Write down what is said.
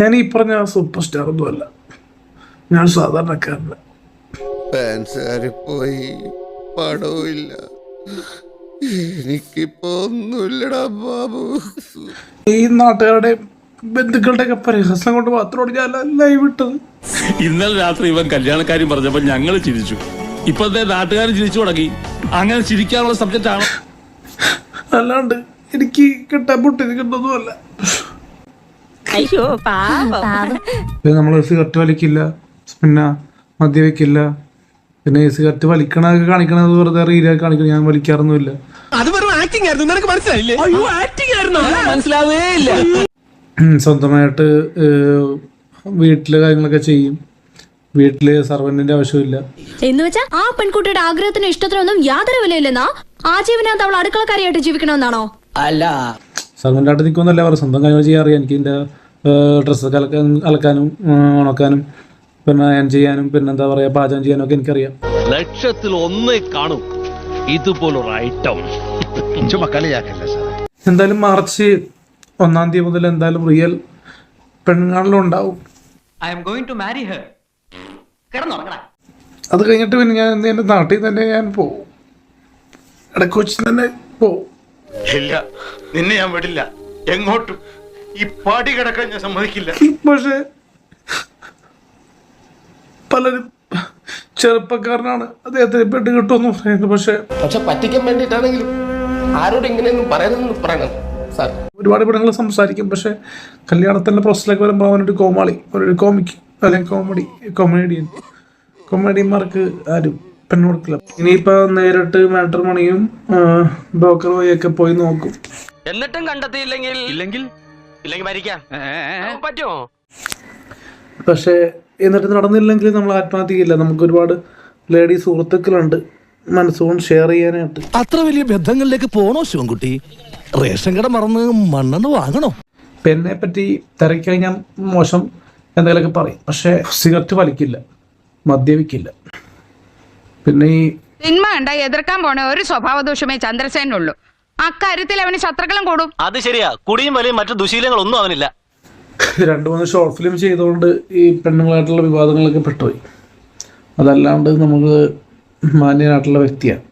ഞാൻ ഈ പറഞ്ഞ സൂപ്പർ സ്റ്റാർ ഒന്നും അല്ല. ഞാൻ സാധാരണക്കാരന്. ഫാൻസുകാര് പോയി പടവും ഇല്ല എനിക്കിപ്പോ ഒന്നുമില്ലടാ ബാബു. ഈ നാട്ടുകാരുടെ ബന്ധുക്കളുടെ ഒക്കെ പരിഹാസം കൊണ്ട് മാത്രമാണ് ഞാൻ ലൈവ് ഇട്ടത്. ഇന്നലെ രാത്രി ഇവൻ കല്യാണക്കാരും പറഞ്ഞപ്പോ ഞങ്ങൾ ചിരിച്ചു. ഇപ്പത്തെ നാട്ടുകാരും ചിരിച്ചു തുടങ്ങി. അങ്ങനെ ചിരിക്കാനുള്ള സബ്ജക്റ്റ് ആണ്. അല്ലാണ്ട് എനിക്ക് കിട്ടാൻ പൊട്ടിരിക്കുന്നൊന്നുമല്ല അയ്യോ പാവം. നമ്മൾ സിഗരറ്റ് വലിക്കില്ല പിന്നെ മദ്യവെക്കില്ല പിന്നെ ഈ സിഗരറ്റ് വലിക്കണ കാണിക്കണത് വെറുതെ റീലൊക്കെ കാണിക്കണം ഞാൻ വലിക്കാറൊന്നുമില്ല. അത് വെറും ആക്ടിംഗ് ആയിരുന്നു നിനക്ക് മനസ്സിലായില്ലേ? അയ്യോ ആക്ടിംഗ് ആയിരുന്നു. മനസ്സിലാവേ ഇല്ല. സ്വന്തമായിട്ട് വീട്ടിലെ കാര്യങ്ങളൊക്കെ ചെയ്യും. വീട്ടിൽ സർവന്റിന്റെ ആവശ്യമില്ല. എന്ന് വെച്ചാൽ ആ പെൺകുട്ടിയുടെ ആഗ്രഹത്തിനും ഇഷ്ടത്തിനൊന്നും യാതൊരു വിലയില്ലെന്നാ? ആജീവനാന്ത് അവൾ അടുക്കളക്കാരിയായിട്ട് ജീവിക്കണമെന്നാണോ? അല്ല. സർവന്റായിട്ട് നിൽക്കുമെന്നല്ല അവർ സ്വന്തം കാര്യങ്ങൾ ചെയ്യാൻ അറിയാം. എനിക്ക് എന്റെ ഡ്രസ്സൊക്കെ അലക്കാൻ അലക്കാനും ഉണക്കാനും പിന്നെ അയൺ ചെയ്യാനും പിന്നെ എന്താ പറയുക പാചകം ചെയ്യാനും ഒക്കെ എനിക്കറിയാം. ലക്ഷത്തിൽ ഒന്നേ കാണും. ഇതുപോലൊരു ഐറ്റം എന്തായാലും മാർച്ച് ഒന്നാം തീയതി മുതൽ എന്തായാലും റിയൽ പെണ്ണുകാണലും ഉണ്ടാവും. I am going to marry her അത് കഴിഞ്ഞിട്ട് പിന്നെ ഞാൻ എന്റെ എന്റെ നാട്ടിൽ തന്നെ ഞാൻ പോവും. ഇടക്കൊച്ചി തന്നെ പോവും. ഇല്ല നിന്നെ ഞാൻ വിടില്ല. എങ്ങോട്ടും ഈ പാടി കിടക്കാൻ ഞാൻ സമ്മതിക്കില്ല. പക്ഷേ പലരും ചെറുപ്പക്കാരനാണ്. അദ്ദേഹത്തിന് പെട്ട് കിട്ടുമെന്ന് പറയുന്നത് പക്ഷേ പക്ഷെ പറ്റിക്കാൻ വേണ്ടിയിട്ടാണെങ്കിലും ആരോട് ഇങ്ങനെയൊന്നും പറയരുതെന്ന് പറയണം സാർ. ഒരുപാട് പെണ്ണുങ്ങൾ സംസാരിക്കും. പക്ഷേ കല്യാണത്തിന്റെ പ്രോസസ്സിലേക്ക് വരുമ്പോൾ അവനൊരു കോമാളി ഒരു കോമിക് അല്ലെങ്കിൽ കോമഡി കൊമേഡിയൻ കൊമേഡിയന്മാർക്ക് ആരും പെണ്ണുകൊടുക്കില്ല ഇനിയിപ്പോൾ നേരിട്ട് മാട്രിമണിയും ബ്രോക്കർ വഴിയൊക്കെ പോയി നോക്കും. എന്നിട്ടും കണ്ടെത്തിയില്ലെങ്കിൽ ഇല്ലെങ്കിൽ ഇല്ലെങ്കിൽ മരിക്കാം. പറ്റുമോ? പക്ഷേ എന്നിട്ട് നടന്നില്ലെങ്കിൽ നമ്മൾ ആത്മഹത്യയില്ല. നമുക്ക് ഒരുപാട് ലേഡി സുഹൃത്തുക്കളുണ്ട്. മനസ്സുകൊണ്ട് ഷെയർ ചെയ്യാനായിട്ട്. അത്ര വലിയ ബന്ധങ്ങളിലേക്ക് പോണോ ശിവൻകുട്ടി? റേഷൻ കട മറന്ന് മണ്ണെന്ന് വാങ്ങണോ? പെണ്ണെ പറ്റി തിരക്കഴിഞ്ഞാൽ മോശം എന്തെങ്കിലുമൊക്കെ പറയും. പക്ഷേ സിഗരറ്റ് വലിക്കില്ല. മദ്യപിക്കില്ല. പിന്നെ ഈ സിനിമ കണ്ട എതിർക്കാൻ പോണ ഒരു സ്വഭാവ ദോഷമേ ചന്ദ്രസേനുള്ളൂ അക്കാര്യത്തിൽ അവന് ശത്രുക്കളും കൂടും. അത് ശരിയാ. കുടിയും വലിയും മറ്റു ദുശീലങ്ങളൊന്നും അവനില്ല. രണ്ട് മൂന്ന് ഷോർട്ട് ഫിലിം ചെയ്തുകൊണ്ട് ഈ പെണ്ണുങ്ങളായിട്ടുള്ള വിവാദങ്ങളൊക്കെ പെട്ടുപോയി. അതല്ലാണ്ട് നമുക്ക് മാന്യനായിട്ടുള്ള വ്യക്തിയാണ്